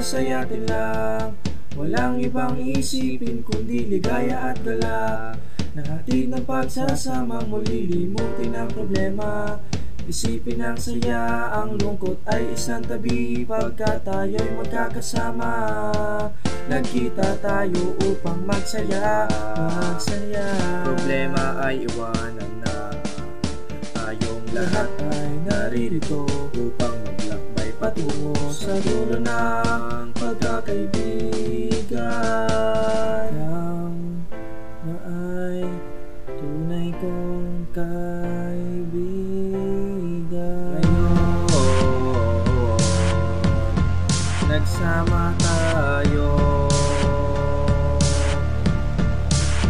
masayatin lang. Walang ibang isipin kundi ligaya at gala. Nahatid ng pagsasama mo lilimutin ang problema. Isipin ang saya, ang lungkot ay isang tabi. Pagka tayo'y magkakasama Nagkita tayo upang magsaya, magsaya. Problema ay iwanan na. Tayong Lahat ay naririto sa dulo ng pagkakaibigan Yang na ay tunay kong kaibigan Ngayon, Nagsama tayo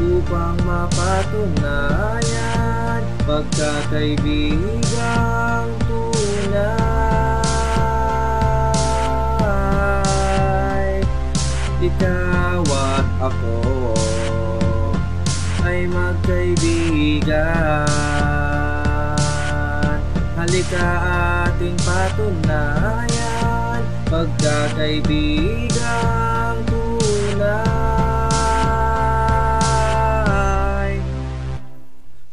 upang mapatunayan pagkakaibigang tunay. Ako ay magkaibigan. Halika ating patunayan pagkakaibigang tunay.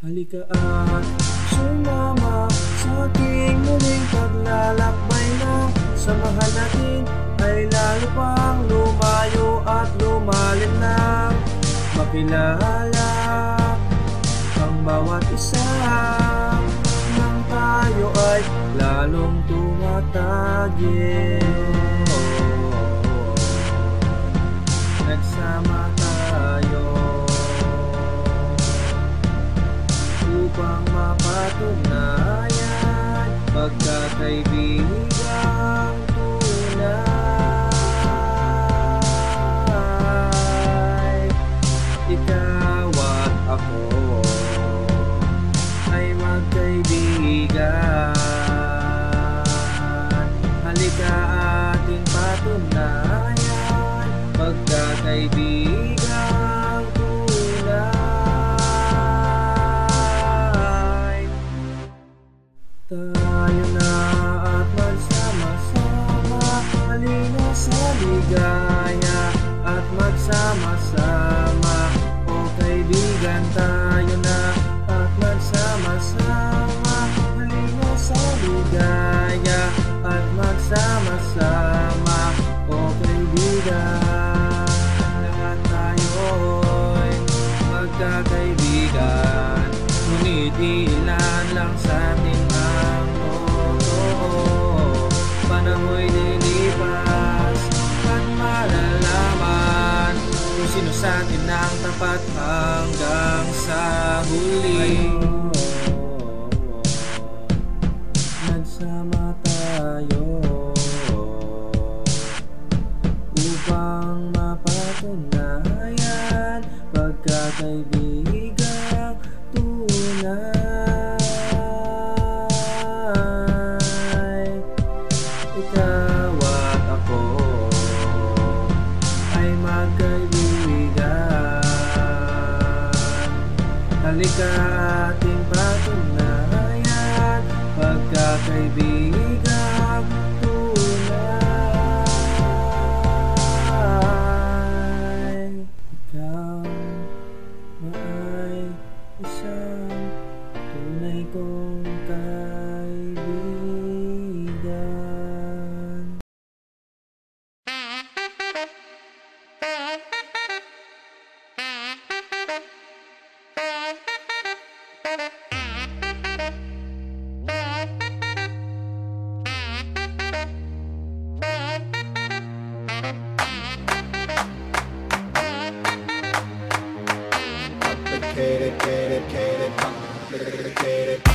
Halika at sumama sa ating muling paglalakbay na Samahan natin ay lalo pang lumayo lumalim lang Makilala ang bawat isa. Nang tayo ay lalong tumatagin. Nagsama tayo upang mapatunayan pagkakaibigang ako ay magkaibigan. Halika ating patunayan pagkakaibigang tunay. Tayo magsama-sama O kaibigan tayo'y magkakaibigan. Ngunit ilan lang sa ating ang totoo Panamoy lilipas At malalaman Kung sino sa atin ang tapat hanggang sa huli? Nagsama tayo upang mapatunayan pagkakaibigang tunay. Ikaw at ako ay magkaibigan. Halika ating patunayan pagkakaibigan dedicated, dedicated, dedicated, dedicated.